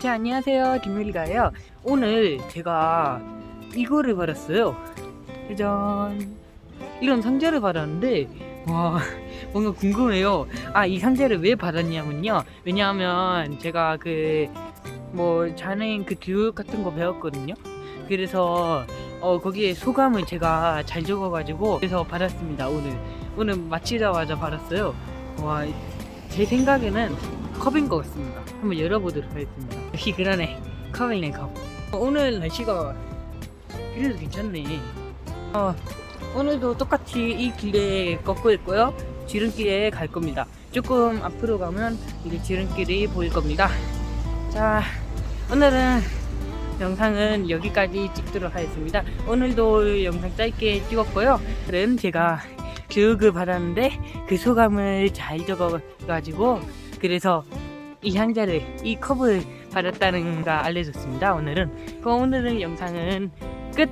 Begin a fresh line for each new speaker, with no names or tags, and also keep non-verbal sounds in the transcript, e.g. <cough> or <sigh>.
자, 안녕하세요. 김유리가요. 오늘 제가 이거를 받았어요. 짜잔. 이런 상자를 받았는데, 와, <laughs> 뭔가 궁금해요. 아, 이 상자를 왜 받았냐면요. 왜냐하면 제가 그, 뭐, 장애인 그 교육 같은 거 배웠거든요. 그래서, 어, 거기에 소감을 제가 잘 적어가지고, 그래서 받았습니다, 오늘. 오늘 마치자마자 받았어요. 와, 제 생각에는 컵인 것 같습니다. 한번 열어보도록 하겠습니다. 역시 그러네. 컵이네, 컵. 어, 오늘 날씨가 그래도 괜찮네. 어, 오늘도 똑같이 이 길에 걷고 있고요. 지름길에 갈 겁니다. 조금 앞으로 가면 이제 지름길이 보일 겁니다. 자, 오늘은 영상은 여기까지 찍도록 하겠습니다. 오늘도 영상 짧게 찍었고요. 오늘은 제가 교육을 받았는데 그 소감을 잘 적어가지고 그래서 이 상자를 이 컵을 받았다는 걸 알려줬습니다. 오늘은 그럼 오늘은 영상은 끝.